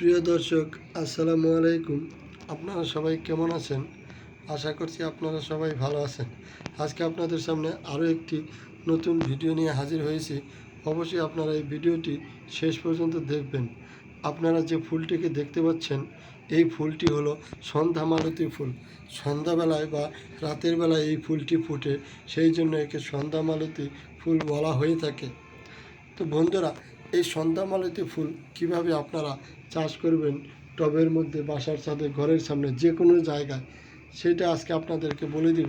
প্রিয় দর্শক, আসসালামু আলাইকুম। আপনারা সবাই কেমন আছেন? আশা করছি আপনারা সবাই ভালো আছেন। আজকে আপনাদের সামনে আরও একটি নতুন ভিডিও নিয়ে হাজির হয়েছি। অবশ্যই আপনারা এই ভিডিওটি শেষ পর্যন্ত দেখবেন। আপনারা যে ফুলটিকে দেখতে পাচ্ছেন, এই ফুলটি হলো সন্ধ্যা মালতী ফুল। সন্ধ্যাবেলায় বা রাতের বেলায় এই ফুলটি ফুটে, সেই জন্য একে সন্ধ্যা মালতী ফুল বলা হয়ে থাকে। তো বন্ধুরা এই সন্ধ্যামালতী ফুল কীভাবে আপনারা চাষ করবেন, টবের মধ্যে, বাসার ছাদে, ঘরের সামনে, যে কোনো জায়গায়, সেটা আজকে আপনাদেরকে বলে দিব।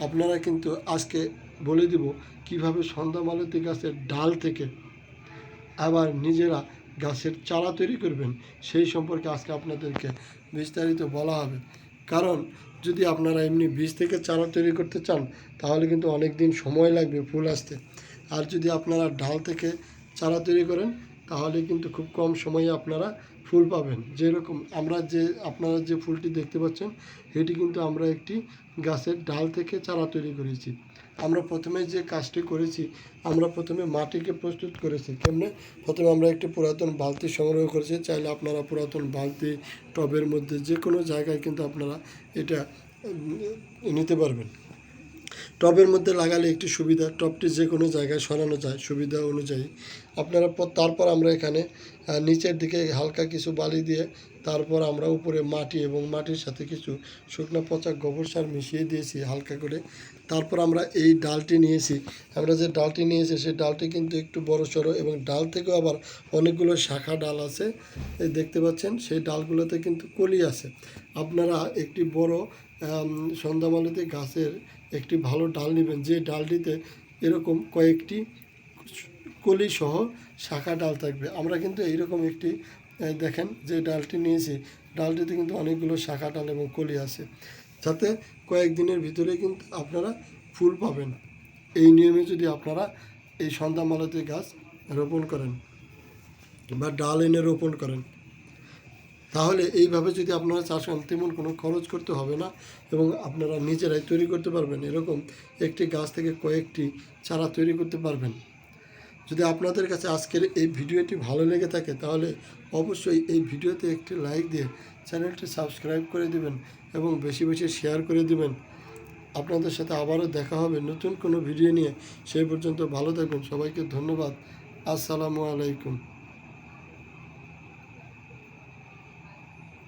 আপনারা কিন্তু আজকে বলে দিব কীভাবে সন্ধ্যামালতী গাছের ডাল থেকে আবার নিজেরা গাছের চারা তৈরি করবেন, সেই সম্পর্কে আজকে আপনাদেরকে বিস্তারিত বলা হবে। কারণ যদি আপনারা এমনি বীজ থেকে চারা তৈরি করতে চান, তাহলে কিন্তু অনেক দিন সময় লাগবে ফুল আসতে। আর যদি আপনারা ডাল থেকে চারা তৈরি করেন, তাহলে কিন্তু খুব কম সময়ে আপনারা ফুল পাবেন। যেরকম আমরা যে, আপনারা যে ফুলটি দেখতে পাচ্ছেন এটি কিন্তু আমরা একটি গাছের ডাল থেকে চারা তৈরি করেছি। আমরা প্রথমে যে কাজটি করেছি, আমরা প্রথমে মাটিকে প্রস্তুত করেছি। কেমনে? প্রথমে আমরা একটি পুরাতন বালতি সংগ্রহ করেছি। চাইলে আপনারা পুরাতন বালতি, টবের মধ্যে যে কোনো জায়গায় কিন্তু আপনারা এটা নিতে পারবেন। টবের মধ্যে লাগালে একটি সুবিধা, টবটি যে কোনো জায়গায় সরানো যায়। সুবিধা অনুযায়ী আপনারা তারপর আমরা এখানে নিচের দিকে হালকা কিছু বালি দিয়ে তারপর আমরা উপরে মাটি এবং মাটির সাথে কিছু শুকনো পচা গোবর সার মিশিয়ে দিয়েছি হালকা করে। তারপর আমরা এই ডালটি নিয়েছি। আমরা যে ডালটি নিয়েছি, সেই ডালটি কিন্তু একটু বড় সড়ো এবং ডাল থেকেও আবার অনেকগুলো শাখা ডাল আছে। এই দেখতে পাচ্ছেন, সেই ডালগুলোতে কিন্তু কলি আছে। আপনারা একটি বড় সন্ধ্যামালিতে গাছের একটি ভালো ডাল নেবেন। যে ডালটিতে এরকম কয়েকটি কলি সহ শাখা ডাল থাকবে। আমরা কিন্তু এইরকম একটি দেখেন যে ডালটি নিয়েছি, ডালটিতে কিন্তু অনেকগুলো শাখা ডাল এবং কলি আছে। যাতে কয়েকদিনের ভিতরে কিন্তু আপনারা ফুল পাবেন। এই নিয়মে যদি আপনারা এই সন্ধ্যামালতি গাছ রোপণ করেন বা ডাল এনে রোপণ করেন, তাহলে এইভাবে যদি আপনারা চাষ করেন, তেমন কোনো খরচ করতে হবে না এবং আপনারা নিজেরাই তৈরি করতে পারবেন। এরকম একটি গাছ থেকে কয়েকটি চারা তৈরি করতে পারবেন। যদি আপনাদের কাছে আজকের এই ভিডিওটি ভালো লেগে থাকে, তাহলে অবশ্যই এই ভিডিওতে একটি লাইক দিয়ে চ্যানেলটি সাবস্ক্রাইব করে দিবেন এবং বেশি বেশি শেয়ার করে দিবেন। আপনাদের সাথে আবারও দেখা হবে নতুন কোনো ভিডিও নিয়ে। সেই পর্যন্ত ভালো থাকুন সবাইকে ধন্যবাদ। আসসালামু আলাইকুম।